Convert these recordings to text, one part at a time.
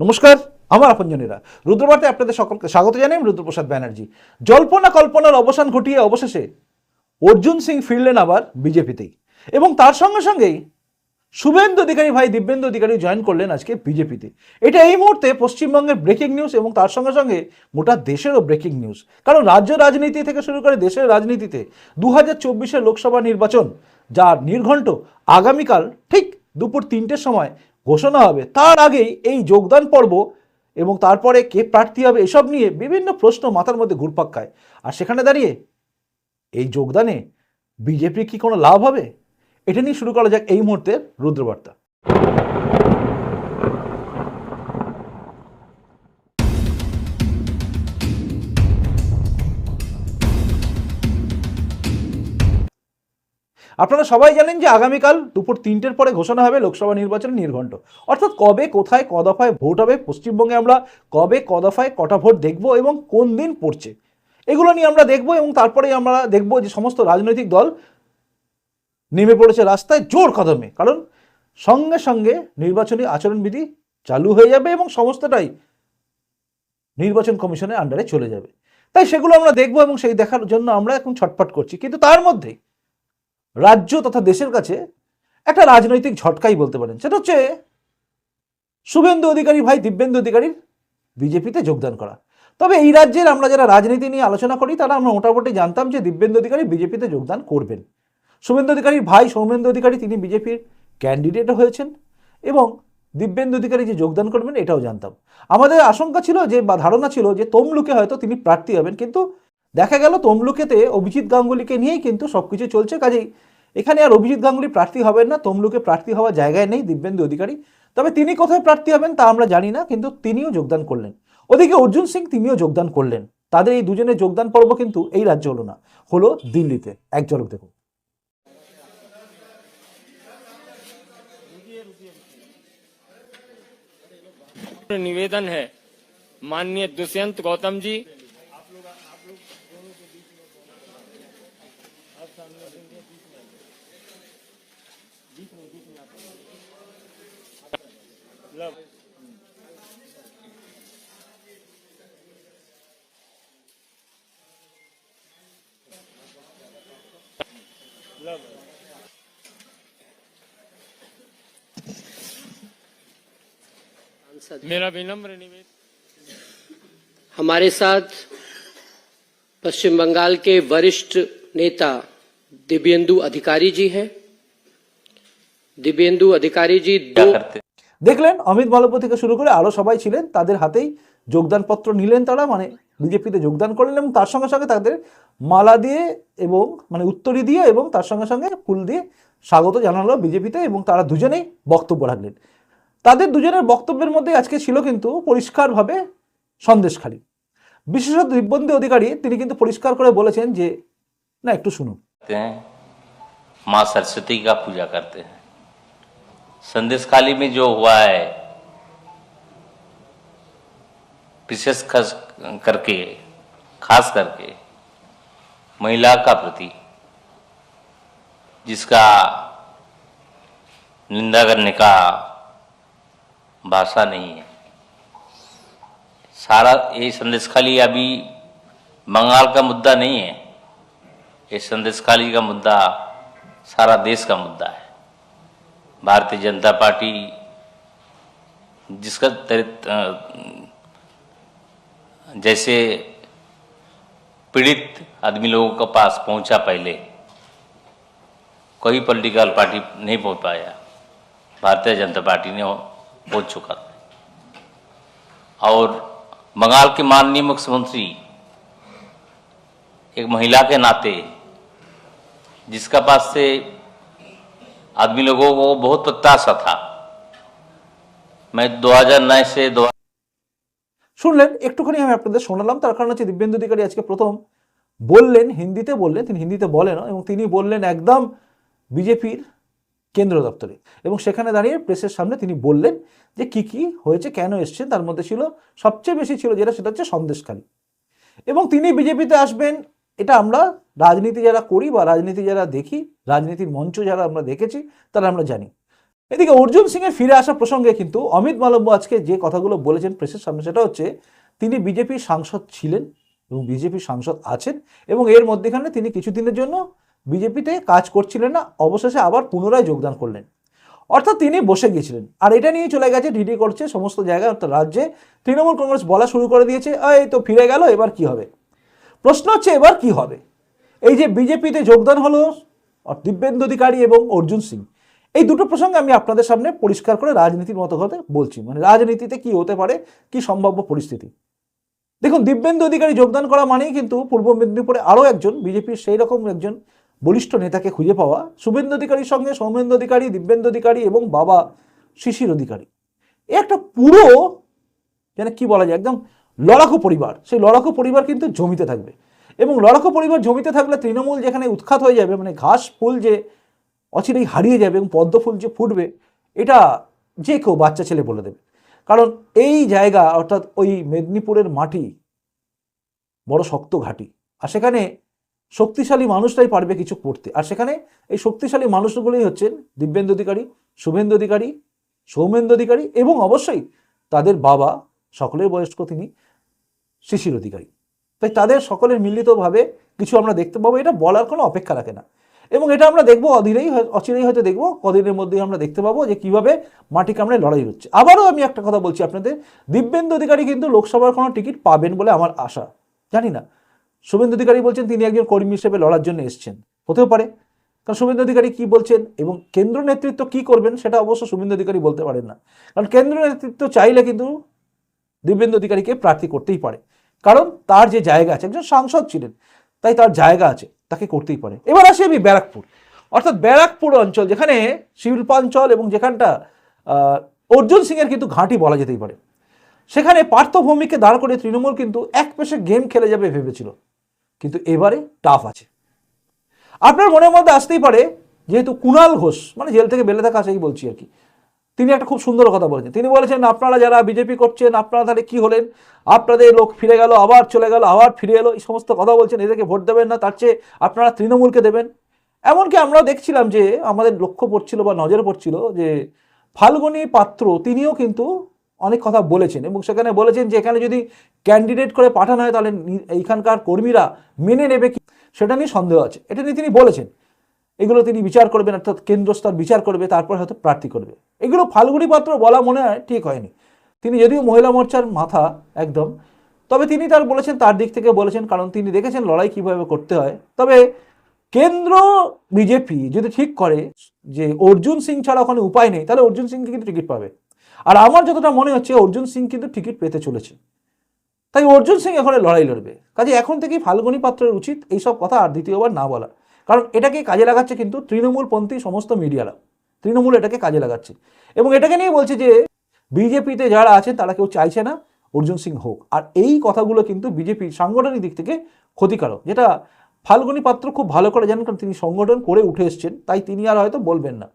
নমস্কার, আমার আপনজনেরা। রুদ্রবার্তায় আপনাদের সকলকে স্বাগত জানাই রুদ্রপ্রসাদ ব্যানার্জি। জল্পনা কল্পনার অবসান ঘটিয়ে অবশেষে অর্জুন সিং ফিরলেন আবার বিজেপিতেই। এবং তার সঙ্গে সঙ্গেই শুভেন্দু অধিকারী ভাই দিব্যেন্দু অধিকারী জয়েন করলেন আজকে বিজেপিতে। এটা এই মুহূর্তে পশ্চিমবঙ্গের ব্রেকিং নিউজ এবং তার সঙ্গে সঙ্গে গোটা দেশেরও ব্রেকিং নিউজ কারণ রাজ্য রাজনীতি থেকে শুরু করে দেশের রাজনীতিতে দু হাজার লোকসভা নির্বাচন, যার নির্ঘণ্ট আগামীকাল ঠিক দুপুর তিনটের সময় ঘোষণা হবে। তার আগেই এই যোগদান পর্ব এবং তারপরে কে প্রার্থী হবে এসব নিয়ে বিভিন্ন প্রশ্ন মাথার মধ্যে ঘুরপাক খায়। আর সেখানে দাঁড়িয়ে এই যোগদানে বিজেপির কি কোনো লাভ হবে? এটা নিয়ে শুরু করা যাক এই মুহূর্তে রুদ্রবার্তা। আপনারা সবাই জানেন যে আগামীকাল দুপুর তিনটের পরে ঘোষণা হবে লোকসভা নির্বাচনের নির্ঘণ্ট। অর্থাৎ কবে, কোথায়, ক দফায় ভোট হবে, পশ্চিমবঙ্গে আমরা কবে, ক দফায় কটা ভোট দেখব এবং কোন দিন পড়ছে। এগুলো নিয়ে আমরা দেখব এবং তারপরেই আমরা দেখব যে সমস্ত রাজনৈতিক দল নেমে পড়েছে রাস্তায় জোর কদমে। কারণ সঙ্গে সঙ্গে নির্বাচনী আচরণবিধি চালু হয়ে যাবে এবং সমস্তটাই নির্বাচন কমিশনের আন্ডারে চলে যাবে। তাই সেগুলো আমরা দেখব এবং সেই দেখার জন্য আমরা এখন ছটফট করছি। কিন্তু তার মধ্যে রাজ্য তথা দেশের কাছে একটা রাজনৈতিক ঝটকাই বলতে পারেন। সেটা হচ্ছে শুভেন্দু অধিকারী ভাই দিব্যেন্দু অধিকারীর বিজেপিতে যোগদান করা। তবে এই রাজ্যের আমরা যারা রাজনীতি নিয়ে আলোচনা করি, তারা আমরা মোটামুটি জানতাম যে দিব্যেন্দু অধিকারী বিজেপিতে যোগদান করবেন। শুভেন্দু অধিকারীর ভাই সৌমেন্দু অধিকারী, তিনি বিজেপির ক্যান্ডিডেটও হয়েছেন এবং দিব্যেন্দু অধিকারী যে যোগদান করবেন, এটাও জানতাম। আমাদের আশঙ্কা ছিল যে বা ধারণা ছিল যে তমলুকে হয়তো তিনি প্রার্থী হবেন, কিন্তু দেখা গেল তমলুকেতে অভিজিৎ গাঙ্গুলিকে নিয়েই কিন্তু সব কিছু চলছে কাজেই এখানে আর অভিজিৎ গাঙ্গুলি প্রার্থী হবেন না তমলুকে প্রার্থী হওয়ার জায়গায় নেই দিব্যেন্দু অধিকারী তবে তিনি কোথায় প্রার্থী হবেন তা আমরা জানি না কিন্তু তিনিও যোগদান করলেন ওদিকে অর্জুন সিং তিনিও যোগদান করলেন তাদের এই দুজনের যোগদান পর্ব কিন্তু এই রাজ্য হলো না হলো দিল্লিতে এক ঝলক দেখুন निवेदन है माननीय दुष्यंत गौतम जी मेरा विनम्र निवेदन। हमारे साथ पश्चिम बंगाल के वरिष्ठ नेता दिव्येंदु अधिकारी जी हैं। दिव्येंदु अधिकारी जी दो দেখলেন অমিত মালব্য থেকে শুরু করে আরও সবাই ছিলেন, তাদের হাতেই যোগদানপত্র নিলেন তারা মানে বিজেপিতে যোগদান করলেন এবং তার সঙ্গে সঙ্গে তাদের মালা দিয়ে এবং মানে উত্তরী দিয়ে এবং তার সঙ্গে সঙ্গে ফুল দিয়ে স্বাগত জানালো বিজেপিতে এবং তারা দুজনেই বক্তব্য রাখলেন। তাদের দুজনের বক্তব্যের মধ্যে আজকে ছিল কিন্তু পরিষ্কারভাবে সন্দেশখালী। বিশেষত দিব্যন্দী অধিকারী, তিনি কিন্তু পরিষ্কার করে বলেছেন যে, না, একটু শুনুন। মা সরস্বতী কা পূজা করতে। হ্যাঁ संदेश खाली में जो हुआ है, विशेष खास करके खास करके, महिला का प्रति, जिसका निंदा करने का भाषा नहीं है। सारा ये संदेश खाली अभी बंगाल का मुद्दा नहीं है। ये संदेश खाली का मुद्दा सारा देश का मुद्दा है। भारतीय जनता पार्टी जिसका जैसे पीड़ित आदमी लोगों के पास पहुँचा पहले, कोई पॉलिटिकल पार्टी नहीं पहुँच पाया। भारतीय जनता पार्टी ने पहुँच चुका और बंगाल के माननीय मुख्यमंत्री, एक महिला के नाते, जिसका पास से आदमी लोगों को बहुत प्रत्याशा था मैं 2009 से दो শুনলেন একটুখানি আমি আপনাদের শোনালাম তার কারণ হচ্ছে দিব্যেন্দু অধিকারী আজকে প্রথম বললেন হিন্দিতে বললেন তিনি হিন্দিতে বলেন এবং তিনি বললেন একদম বিজেপির কেন্দ্র দপ্তরে এবং সেখানে দাঁড়িয়ে প্রেসের সামনে তিনি বললেন যে কি কি হয়েছে কেন এসছেন তার মধ্যে ছিল সবচেয়ে বেশি ছিল যেটা সেটা হচ্ছে সন্দেশখালী এবং তিনি বিজেপিতে আসবেন এটা আমরা রাজনীতি যারা করি বা রাজনীতি যারা দেখি, রাজনীতির মঞ্চ যারা আমরা দেখেছি, তারা আমরা জানি। এদিকে অর্জুন সিং এর ফিরে আসা প্রসঙ্গে কিন্তু অমিত মালব্য আজকে যে কথাগুলো বলেছেন প্রেসের সামনে, সেটা হচ্ছে তিনি বিজেপির সাংসদ ছিলেন এবং বিজেপির সাংসদ আছেন এবং এর মধ্যেখানে তিনি কিছুদিনের জন্য বিজেপিতে কাজ করছিলেন না, অবশেষে আবার পুনরায় যোগদান করলেন। অর্থাৎ তিনি বসে গিয়েছিলেন। আর এটা নিয়ে চলে গেছে ডিডি করছে সমস্ত জায়গায়, অর্থাৎ রাজ্যে তৃণমূল কংগ্রেস বলা শুরু করে দিয়েছে, এই তো ফিরে গেল, এবার কি হবে? প্রশ্ন হচ্ছে, এবার কি হবে? এই যে বিজেপিতে যোগদান হলো দিব্যেন্দু অধিকারী এবং অর্জুন সিং, এই দুটো প্রসঙ্গে আমি আপনাদের সামনে পরিষ্কার করে রাজনীতির মতো হতে বলছি। মানে রাজনীতিতে কি হতে পারে, কি সম্ভাব্য পরিস্থিতি? দেখুন, দিব্যেন্দু অধিকারী যোগদান করা মানেই কিন্তু পূর্ব মেদিনীপুরে আরও একজন বিজেপির সেই রকম একজন বলিষ্ঠ নেতাকে খুঁজে পাওয়া শুভেন্দু অধিকারীর সঙ্গে সৌমেন্দু অধিকারী, দিব্যেন্দু অধিকারী এবং বাবা শিশির অধিকারী। এ একটা পুরো, যেন কি বলা যায়, একদম লড়াকু পরিবার, সেই লড়াকু পরিবার কিন্তু জমিতে থাকবে। এবং লড়াকু পরিবার জমিতে থাকলে তৃণমূল যেখানে উৎখাত হয়ে যাবে মানে ঘাস ফুল যে অচিরেই হারিয়ে যাবে এবং পদ্ম ফুল যে ফুটবে, এটা যে কেউ বাচ্চা ছেলে বলে দেবে। কারণ এই জায়গা, অর্থাৎ ওই মেদিনীপুরের মাটি, বড় শক্ত ঘাঁটি, আর সেখানে শক্তিশালী মানুষরাই পারবে কিছু করতে। আর সেখানে এই শক্তিশালী মানুষগুলোই হচ্ছেন দিব্যেন্দু অধিকারী, শুভেন্দু অধিকারী, সৌমেন্দু অধিকারী এবং অবশ্যই তাদের বাবা, সকলের বয়স্ক তিনি শিশির অধিকারী। তাই তাদের সকলের মিলিতভাবে কিছু আমরা দেখতে পাবো, এটা বলার কোনো অপেক্ষা রাখে না। এবং এটা আমরা দেখব অধীরেই, অচিরেই হয়তো দেখব, কদিনের মধ্যেই আমরা দেখতে পাবো যে কীভাবে মাটি কামড়ে লড়াই হচ্ছে। আবারও আমি একটা কথা বলছি আপনাদের, দিব্যেন্দু অধিকারী কিন্তু লোকসভার কোনো টিকিট পাবেন বলে আমার আশা। জানি না। শুভেন্দু অধিকারী বলছেন তিনি একজন কর্মী হিসেবে লড়ার জন্য এসছেন। হতেও পারে। কারণ শুভেন্দু অধিকারী কি বলছেন এবং কেন্দ্র নেতৃত্ব কি করবেন সেটা অবশ্য শুভেন্দু অধিকারী বলতে পারেন না। কারণ কেন্দ্র নেতৃত্ব চাইলে কিন্তু দিব্যেন্দু অধিকারীকে প্রার্থী করতেই পারে। কারণ তার যে জায়গা আছে, একজন সাংসদ ছিলেন, তাই তার জায়গা আছে, তাকে করতেই পারে। এবার আসি আমি ব্যারাকপুর। অর্থাৎ ব্যারাকপুর অঞ্চল, যেখানে শিল্পাঞ্চল এবং যেখানটা অর্জুন সিংয়ের কিন্তু ঘাঁটি বলা যেতেই পারে। সেখানে পার্থভূমিকে দাঁড় করে তৃণমূল কিন্তু এক পেশে গেম খেলে যাবে ভেবেছিল। কিন্তু এবারে টাফ আছে। আপনার মনের মধ্যে আসতেই পারে, যেহেতু কুণাল ঘোষ মানে জেল থেকে বেলে থাকা সেই বলছি আর কি তিনি একটা খুব সুন্দর কথা বলেছেন। তিনি বলেছেন, আপনারা যারা বিজেপি করছেন, আপনারা তাহলে কি হলেন? আপনাদের লোক ফিরে গেল, আবার চলে গেল, আবার ফিরে এলো। এই সমস্ত কথা বলছেন, এদেরকে ভোট দেবেন না, তার চেয়ে আপনারা তৃণমূলকে দেবেন। এমনকি আমরা দেখছিলাম যে আমাদের লক্ষ্য পড়ছিল বা নজরে পড়ছিল যে ফাল্গুনী পাত্র, তিনিও কিন্তু অনেক কথা বলেছেন এবং সেখানে বলেছেন যে এখানে যদি ক্যান্ডিডেট করে পাঠানো হয়, তাহলে এইখানকার কর্মীরা মেনে নেবে কি? সেটা নিয়ে সন্দেহ আছে। এটা নিয়ে তিনি বলেছেন। এগুলো তিনি বিচার করবেন, অর্থাৎ কেন্দ্র স্তর বিচার করবে, তারপর হয়তো প্রার্থী করবে। এগুলো ফাল্গুনি পাত্র বলা মনে হয় ঠিক হয়নি। তিনি যদিও মহিলা মোর্চার মাথা একদম, তবে তিনি তার বলেছেন, তার দিক থেকে বলেছেন, কারণ তিনি দেখেছেন লড়াই কীভাবে করতে হয়। তবে কেন্দ্র বিজেপি যদি ঠিক করে যে অর্জুন সিং ছাড়া ওখানে উপায় নেই, তাহলে অর্জুন সিং কিন্তু টিকিট পাবে। আর আমার যতটা মনে হচ্ছে, অর্জুন সিং কিন্তু টিকিট পেতে চলেছে। তাই অর্জুন সিং এখানে লড়াই লড়বে। কাজে এখন থেকেই ফাল্গুনী পাত্রের উচিত এইসব কথা আর দ্বিতীয়বার না বলা। কারণ এটাকে কাজে লাগাচ্ছে কিন্তু তৃণমূলপন্থী সমস্ত মিডিয়ারা। তৃণমূল এটাকে কাজে লাগাচ্ছে। এবং এটাকে নিয়ে বলছে যে, বিজেপিতে যারা আছেন তারা কেউ চাইছে না অর্জুন সিং হোক। আর এই কথাগুলো কিন্তু বিজেপির সাংগঠনিক দিক থেকে ক্ষতিকারক, যেটা ফাল্গুনী পাত্র খুব ভালো করে জানেন, কারণ তিনি সংগঠন করে উঠে এসছেন, তাই তিনি আর হয়তো বলবেন না।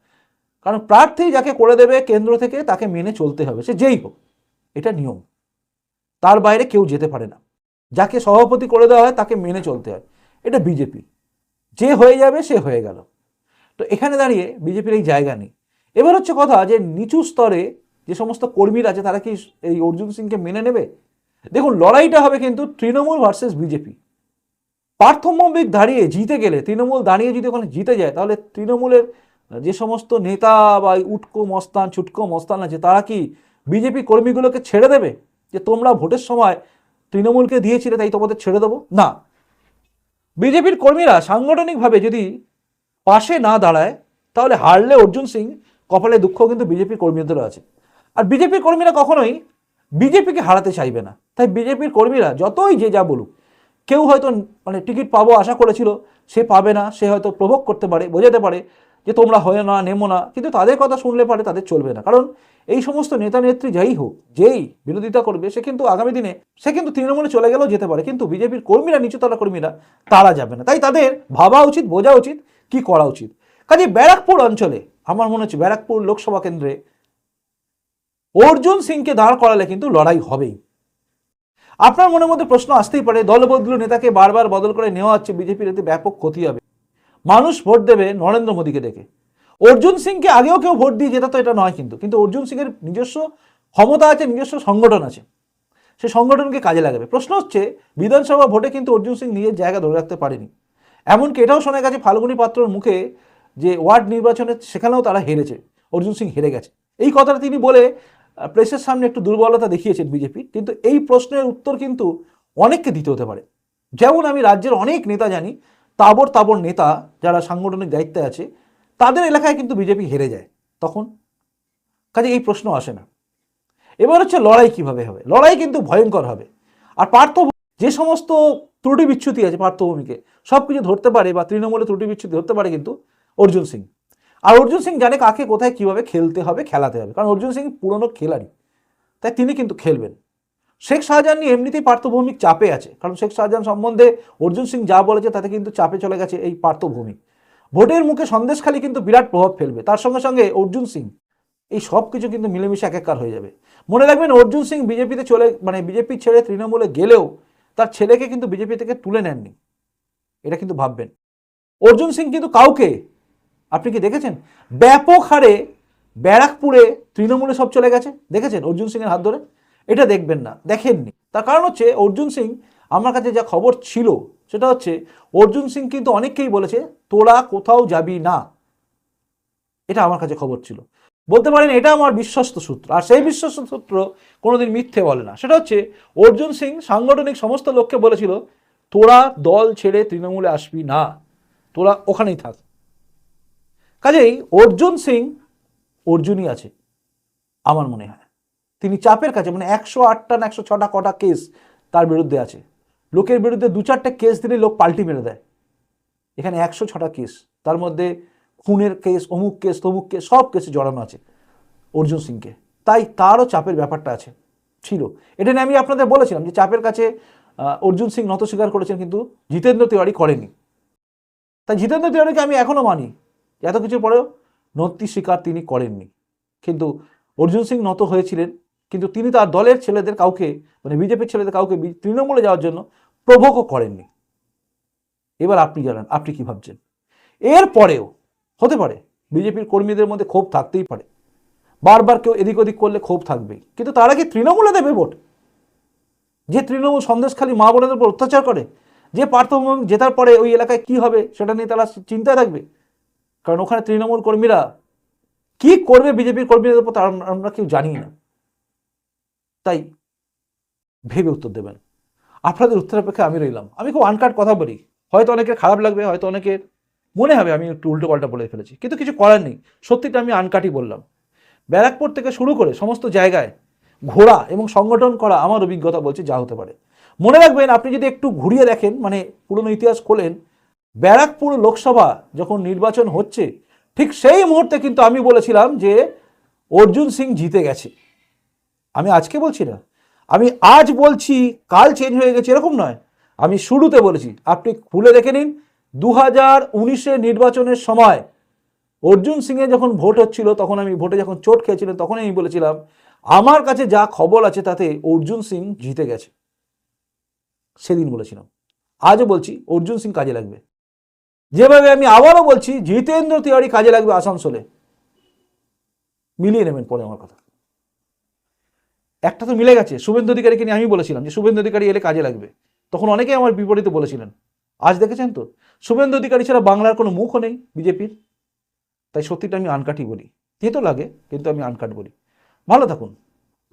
কারণ প্রার্থী যাকে করে দেবে কেন্দ্র থেকে তাকে মেনে চলতে হবে, সে যেই হোক, এটা নিয়ম। তার বাইরে কেউ যেতে পারে না। যাকে সভাপতি করে দেওয়া হয় তাকে মেনে চলতে হয়। এটা বিজেপি। যে হয়ে যাবে সে হয়ে গেল। তো এখানে দাঁড়িয়ে বিজেপির এই জায়গা নেই। এবার হচ্ছে কথা যে নিচু স্তরে যে সমস্ত কর্মীরা আছে, তারা কি এই অর্জুন সিংকে মেনে নেবে? দেখুন, লড়াইটা হবে কিন্তু তৃণমূল ভার্সেস বিজেপি। পার্থম্যবিক দাঁড়িয়ে জিতে গেলে, তৃণমূল দাঁড়িয়ে যদি ওখানে জিতে যায়, তাহলে তৃণমূলের যে সমস্ত নেতা বা উটকো মস্তান, ছুটকো মস্তান আছে, তারা কি বিজেপি কর্মীগুলোকে ছেড়ে দেবে? যে তোমরা ভোটের সময় তৃণমূলকে দিয়েছিলে, তাই তোমাদের ছেড়ে দেবো? না। বিজেপির কর্মীরা সাংগঠনিকভাবে যদি পাশে না দাঁড়ায়, তাহলে হারলে অর্জুন সিং, কপালে দুঃখ কিন্তু বিজেপির কর্মীদেরও আছে। আর বিজেপির কর্মীরা কখনোই বিজেপিকে হারাতে চাইবে না। তাই বিজেপির কর্মীরা যতই যে যা বলুক, কেউ হয়তো মানে টিকিট পাবো আশা করেছিল, সে পাবে না, সে হয়তো প্রভোগ করতে পারে, বোঝাতে পারে যে তোমরা হয়ে না, নেমো না, কিন্তু তাদের কথা শুনলে পারে তাদের চলবে না। কারণ এই সমস্ত নেতা নেত্রী যাই হোক, যেই বিরোধিতা করবে, সে কিন্তু আগামী দিনে, সে কিন্তু তৃণমূলে চলে গেলেও যেতে পারে। কিন্তু বিজেপির কর্মীরা, নিচুতলা কর্মীরা, তারা যাবে না। তাই তাদের ভাবা উচিত, বোঝা উচিত, কি করা উচিত। কাজে ব্যারাকপুর অঞ্চলে, আমার মনে হচ্ছে ব্যারাকপুর লোকসভা কেন্দ্রে অর্জুন সিংকে দাঁড় করালে কিন্তু লড়াই হবেই। আপনার মনের মধ্যে প্রশ্ন আসতেই পারে, দলবদলু নেতাকে বারবার বদল করে নেওয়া হচ্ছে, বিজেপির এতে ব্যাপক ক্ষতি হবে। মানুষ ভোট দেবে নরেন্দ্র মোদীকে দেখে। অর্জুন সিংকে আগেও কেউ ভোট দিয়ে জেতা তো এটা নয় কিন্তু। কিন্তু অর্জুন সিংয়ের নিজস্ব ক্ষমতা আছে, নিজস্ব সংগঠন আছে। সেই সংগঠনকে কাজে লাগাবে। প্রশ্ন হচ্ছে, বিধানসভা ভোটে কিন্তু অর্জুন সিং নিজের জায়গা ধরে রাখতে পারেনি। এমনকি এটাও শোনা গেছে ফাল্গুনী পাত্রর মুখে যে ওয়ার্ড নির্বাচনে সেখানেও তারা হেরেছে। অর্জুন সিং হেরে গেছে। এই কথাটা তিনি বলে প্রেসের সামনে একটু দুর্বলতা দেখিয়েছেন বিজেপি। কিন্তু এই প্রশ্নের উত্তর কিন্তু অনেককে দিতে হতে পারে। যেমন আমি রাজ্যের অনেক নেতা জানি তাবর তাবর নেতা যারা সাংগঠনিক দায়িত্বে আছে, তাদের এলাকায় কিন্তু বিজেপি হেরে যায়। তখন? কাজে এই প্রশ্ন আসে না। এবার হচ্ছে লড়াই কীভাবে হবে? লড়াই কিন্তু ভয়ঙ্কর হবে। আর পার্থ যে সমস্ত ত্রুটি বিচ্ছুতি আছে পার্থভূমিকে, সব কিছু ধরতে পারে বা তৃণমূলে ত্রুটি বিচ্ছুতি ধরতে পারে কিন্তু অর্জুন সিং। আর অর্জুন সিং জানে কাকে কোথায় কীভাবে খেলতে হবে, খেলাতে হবে। কারণ অর্জুন সিং পুরনো খেলাড়ি, তাই তিনি কিন্তু খেলবেন। শেখ শাহজাহান নিয়ে এমনিতেই পার্থভৌমিক চাপে আছে। কারণ শেখ শাহজাহান সম্বন্ধে অর্জুন সিং যা বলেছে, তাতে কিন্তু চাপে চলে গেছে এই পার্থভৌমিক। ভোটের মুখে সন্দেশখালী কিন্তু বিরাট প্রভাব ফেলবে। তার সঙ্গে সঙ্গে অর্জুন সিং, এই সব কিছু কিন্তু মিলেমিশে একাকার হয়ে যাবে। মনে রাখবেন, অর্জুন সিং বিজেপিতে চলে মানে বিজেপি ছেড়ে তৃণমূলে গেলেও তার ছেলেকে কিন্তু বিজেপি থেকে তুলে নেননি। এটা কিন্তু ভাববেন। অর্জুন সিং কিন্তু কাউকে, আপনি কি দেখেছেন? ব্যাপক হারে ব্যারাকপুরে তৃণমূলে সব চলে গেছে। দেখেছেন অর্জুন সিংয়ের হাত ধরে? এটা দেখবেন না, দেখেননি। তার কারণ হচ্ছে অর্জুন সিং, আমার কাছে যা খবর ছিল, সেটা হচ্ছে অর্জুন সিং কিন্তু অনেককেই বলেছে, তোরা কোথাও যাবি না। এটা আমার কাছে খবর ছিল। বলতে পারেন এটা আমার বিশ্বস্ত সূত্র, আর সেই বিশ্বস্ত সূত্র কোনোদিন মিথ্যে বলে না। সেটা হচ্ছে অর্জুন সিং সাংগঠনিক সমস্ত লোককে বলেছিল, তোরা দল ছেড়ে তৃণমূলে আসবি না, তোরা ওখানেই থাক। কাজেই অর্জুন সিং অর্জুনই আছে, আমার মনে হয়। তিনি চাপের কাছে মানে একশো আটটা না একশো ছটা, কটা কেস তার বিরুদ্ধে আছে। লোকের বিরুদ্ধে দু চারটে কেস দিলে লোক পাল্টি মেরে দেয়। এখানে একশো ছটা কেস। তার মধ্যে খুনের কেস, অমুক কেস, তমুক কেস, সব কেসে জড়ানো আছে অর্জুন সিংকে। তাই তারও চাপের ব্যাপারটা আছে, ছিল। এটা নিয়ে আমি আপনাদের বলেছিলাম যে চাপের কাছে অর্জুন সিং নত স্বীকার করেছেন কিন্তু জিতেন্দ্র তিওয়ারি করেনি। তাই জিতেন্দ্র তিওয়ারিকে আমি এখনও মানি। এত কিছুর পরেও নতি স্বীকার তিনি করেননি। কিন্তু অর্জুন সিং নত হয়েছিলেন কিন্তু তিনি তার দলের ছেলেদের কাউকে মানে বিজেপির ছেলেদের কাউকে তৃণমূলে যাওয়ার জন্য প্রভোগও করেননি। এবার আপনি জানান, আপনি কি ভাবছেন? এর পরেও হতে পারে, বিজেপির কর্মীদের মধ্যে ক্ষোভ থাকতেই পারে। বারবার কেউ এদিক ওদিক করলে ক্ষোভ থাকবেই। কিন্তু তারা কি তৃণমূলে দেবে ভোট। যে তৃণমূল সন্দেশখালী মা বোনেদের উপর অত্যাচার করে, যে পার্থভূমি জেতার পরে ওই এলাকায় কি হবে সেটা নিয়ে তারা চিন্তায় থাকবে। কারণ ওখানে তৃণমূল কর্মীরা কি করবে বিজেপির কর্মীদের উপর আমরা কেউ জানি না। তাই ভেবে উত্তর দেবেন। আপনাদের উত্তর অপেক্ষা আমি রইলাম। আমি খুব আনকাট কথা বলি। হয়তো অনেকের খারাপ লাগবে, হয়তো অনেকের মনে হবে আমি একটু উল্টো পাল্টা বলে ফেলেছি। কিন্তু কিছু করার নেই। সত্যিটা আমি আনকাটই বললাম। ব্যারাকপুর থেকে শুরু করে সমস্ত জায়গায় ঘোরা এবং সংগঠন করা আমার অভিজ্ঞতা বলছে যা হতে পারে। মনে রাখবেন, আপনি যদি একটু ঘুরিয়ে দেখেন মানে পুরনো ইতিহাস খোলেন, ব্যারাকপুর লোকসভা যখন নির্বাচন হচ্ছে, ঠিক সেই মুহূর্তে কিন্তু আমি বলেছিলাম যে অর্জুন সিং জিতে গেছে। আমি আজকে বলছি না। আমি আজ বলছি, কাল চেঞ্জ হয়ে গেছে, এরকম নয়। আমি শুরুতে বলেছি, আপনি খুলে দেখে নিন দু হাজার নির্বাচনের সময় অর্জুন সিংয়ের যখন ভোট হচ্ছিল, তখন আমি ভোটে যখন চোট খেয়েছিলেন তখন আমি বলেছিলাম, আমার কাছে যা খবর আছে তাতে অর্জুন সিং জিতে গেছে। সেদিন বলেছিলাম। আজও বলছি, অর্জুন সিং কাজে লাগবে। যেভাবে আমি আবারও বলছি, জিতেন্দ্র তিওয়ারি কাজে লাগবে আসানসোলে। মিলিয়ে নেবেন পরে আমার কথা। একটা তো মিলে গেছে। শুভেন্দু অধিকারীকে নিয়ে আমি বলেছিলাম যে শুভেন্দু অধিকারী এলে কাজে লাগবে। তখন অনেকেই আমার বিপরীতে বলেছিলেন। আজ দেখেছেন তো? শুভেন্দু অধিকারী ছাড়া বাংলার কোনো মুখও নেই বিজেপির। তাই সত্যিটা আমি আনকাটই বলি। তো লাগে, কিন্তু আমি আনকাট বলি। ভালো থাকুন।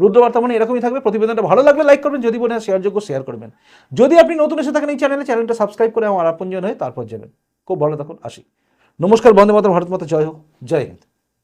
রুদ্রবার্তা মানে এরকমই থাকবে। প্রতিবেদনটা ভালো লাগলে লাইক করবেন, যদি মনে হয় শেয়ারযোগ্য শেয়ার করবেন। যদি আপনি নতুন এসে থাকেন এই চ্যানেলে চ্যানেলটা সাবস্ক্রাইব করে আমার আপনজন হয়ে তারপর যাবেন। খুব ভালো থাকুন, আসি। নমস্কার, বন্দে মাতরম, ভারত মাতা, জয় হোক। জয় হিন্দ।